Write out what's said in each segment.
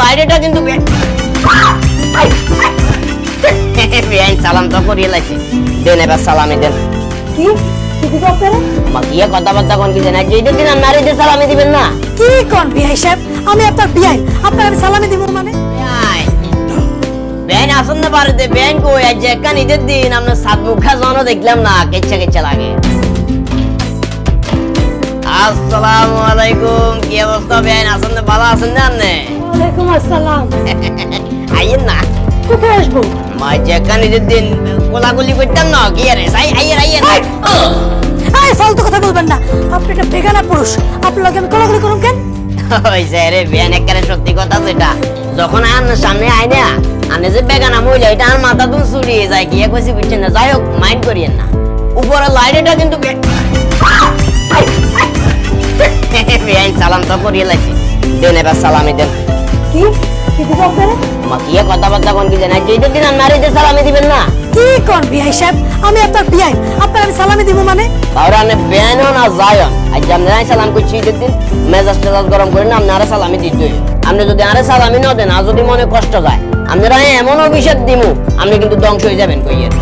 লাইটেটা কিন্তু বেআইন সালাম তো করিয়ে লাইছি। দেন এবার সালামি দেন। কি? কি দিবে আপনারা মা গিয়ে কথাবার্তা কোন কি জানা? যেটা দিন আপনার সালামি দিবেন না। কি কোন বিআই সাহেব? আমি আপনার বিআই আপনার আমি সালামি দিব মানে? বেআইন আসুন না পারতে বেআইন কই? আজ একান ঈদের দিন। আপনার সাত মুখা জনও দেখলাম না। কেচ্ছা কেচ্ছা লাগে। আসসালামু আলাইকুম। কি অবস্থা বেআইন আসুন না ভালো আছেন না আপনি? আসসালাম। আইয়েন না। কোথায় আসব? মা যেখানে ঈদের দিন কোলাগুলি করতাম না আরে সাই আইয়ের আইয়ের এই ফালতু কথা বলবেন না। আপনি একটা বেগানা পুরুষ। আপনার লগে আমি কলাকলি করুন কেন? হইছে রে বেন একেবারে সত্যি কথা সেটা। যখন আন্নার সামনে আয় না আনে যে বেগানা মহিলা এটা আর মাথা তুল চুরিয়ে যায় কি কইছি বুঝছেন না? যাই হোক মাইন্ড করিয়েন না। উপরে লাইটটা কিন্তু বে- বেআইন সালাম তো করিয়ে লাইছি। দেন এবার সালামি দেন। কি? কি দিবে আপনারা? মা কি কথাবার্তা কোন কি দিন আমার যে সালামি দিবেন না? কি কোন বিআই সাহেব? আমি আপনার বিআই আপনার আমি সালামি দিব মানে? না যায়ন আজ আপনারাই সালাম করছি দিন মেজাজ টেজাজ গরম করে না আপনারা সালামি। আপনি যদি আরে সালামি না দেন আর যদি মনে কষ্ট যায় আপনারা এমন অভিষেক দিমু আপনি কিন্তু ধ্বংস হয়ে যাবেন কইয়ের।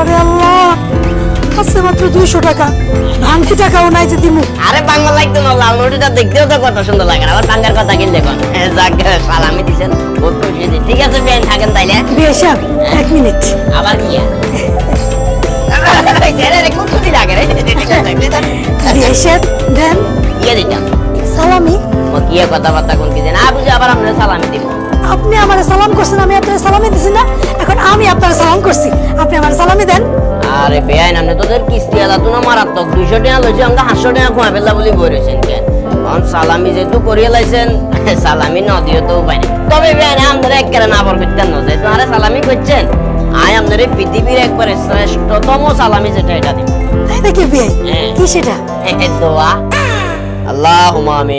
আল্লাহ আছে মাত্র দুইশো টাকা। ভাঙতি টাকাও নাই যে দিমু। আরে বাংলা লাগতো না লাল নোটিটা দেখতেও তো কত সুন্দর লাগে আবার বাংলার কথা কিনলে কোন? যাক সালামি দিছেন বহুত খুশি ঠিক আছে বেআইন থাকেন তাইলে বিআই এক মিনিট। আবার কি সালামি। ও কথাবার্তা কোন বুঝে আবার সালামি দিব। আপনি আমার সালাম করছেন আমি আপনার সালামি দিছি না। এখন আমি আপনার সালাম করছি। আপনি আমার সালামি দেন। আরে বেআইন আপনি তোদের কিস্তি আলা তো না মারাত্মক? দুইশো টাকা লইছে আমাকে হাতশো টাকা খুঁয়া ফেললা বলি বই রয়েছেন কেন? কারণ সালামি যেহেতু করিয়ে লাইছেন সালামি ন তো উপায় নেই। তবে বেআইন আপনারা একেবারে না বর করতেন না যেহেতু আরে সালামি করছেন আয় আপনার পৃথিবীর একবারে শ্রেষ্ঠতম সালামি যেটা এটা দিব তাই নাকি বিআই হ্যাঁ। কি সেটা? দোয়া। আল্লাহ আমি